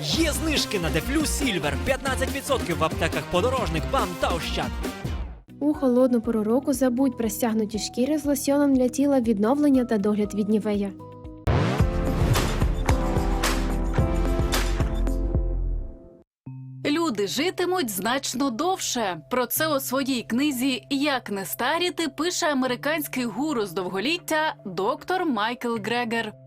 Є знижки на Дефлю Сільвер 15% в аптеках подорожник, БАМ та Ощад. У холодну пору року забудь про стягнуті шкіри з лосьоном для тіла відновлення та догляд від нівея. Люди житимуть значно довше. Про це у своїй книзі Як не старіти пише американський гуру з довголіття доктор Майкл Грегер.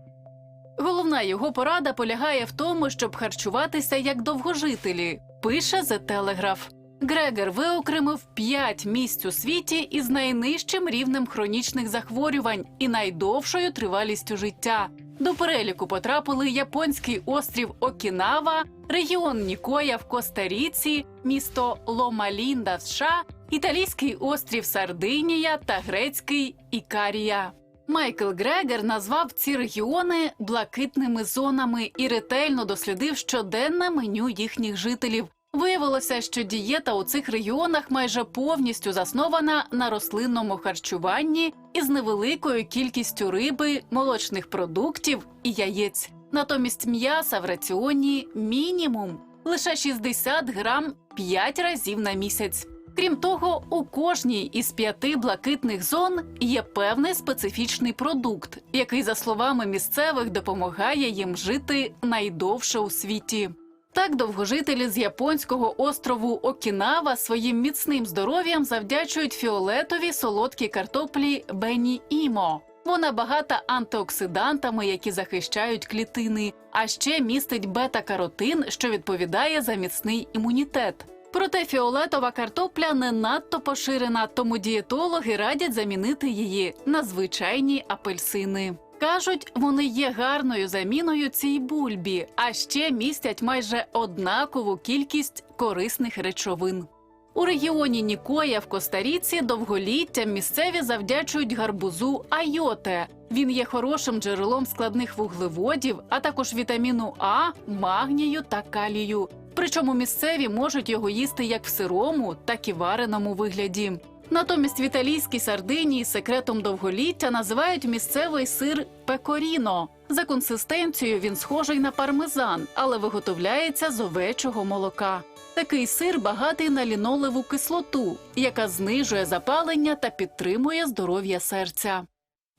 Головна його порада полягає в тому, щоб харчуватися як довгожителі, пише The Telegraph. Грегер виокремив п'ять місць у світі із найнижчим рівнем хронічних захворювань і найдовшою тривалістю життя. До переліку потрапили японський острів Окінава, регіон Нікоя в Коста-Ріці, місто Лома-Лінда в США, італійський острів Сардинія та грецький Ікарія. Майкл Грегер назвав ці регіони блакитними зонами і ретельно дослідив щоденне меню їхніх жителів. Виявилося, що дієта у цих регіонах майже повністю заснована на рослинному харчуванні із невеликою кількістю риби, молочних продуктів і яєць. Натомість м'яса в раціоні мінімум лише 60 грам 5 разів на місяць. Крім того, у кожній із п'яти блакитних зон є певний специфічний продукт, який, за словами місцевих, допомагає їм жити найдовше у світі. Так довгожителі з японського острову Окінава своїм міцним здоров'ям завдячують фіолетові солодкі картоплі Бені Імо. Вона багата антиоксидантами, які захищають клітини, а ще містить бета-каротин, що відповідає за міцний імунітет. Проте фіолетова картопля не надто поширена, тому дієтологи радять замінити її на звичайні апельсини. Кажуть, вони є гарною заміною цій бульбі, а ще містять майже однакову кількість корисних речовин. У регіоні Нікоя в Коста-Ріці довголіттям місцеві завдячують гарбузу айоте. Він є хорошим джерелом складних вуглеводів, а також вітаміну А, магнію та калію. Причому місцеві можуть його їсти як в сирому, так і вареному вигляді. Натомість в італійській Сардинії секретом довголіття називають місцевий сир пекоріно. За консистенцією він схожий на пармезан, але виготовляється з овечого молока. Такий сир багатий на лінолеву кислоту, яка знижує запалення та підтримує здоров'я серця.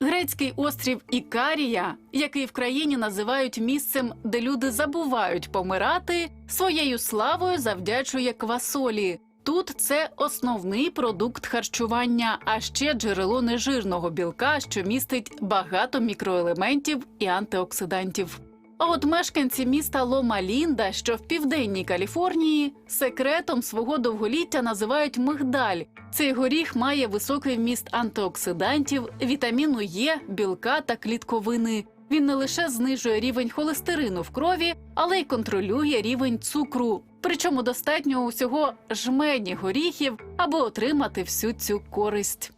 Грецький острів Ікарія, який в країні називають місцем, де люди забувають помирати, своєю славою завдячує квасолі. Тут це основний продукт харчування, а ще джерело нежирного білка, що містить багато мікроелементів і антиоксидантів. А от мешканці міста Лома-Лінда, що в південній Каліфорнії, секретом свого довголіття називають мигдаль. Цей горіх має високий вміст антиоксидантів, вітаміну Е, білка та клітковини. Він не лише знижує рівень холестерину в крові, але й контролює рівень цукру. Причому достатньо усього жмені горіхів, аби отримати всю цю користь.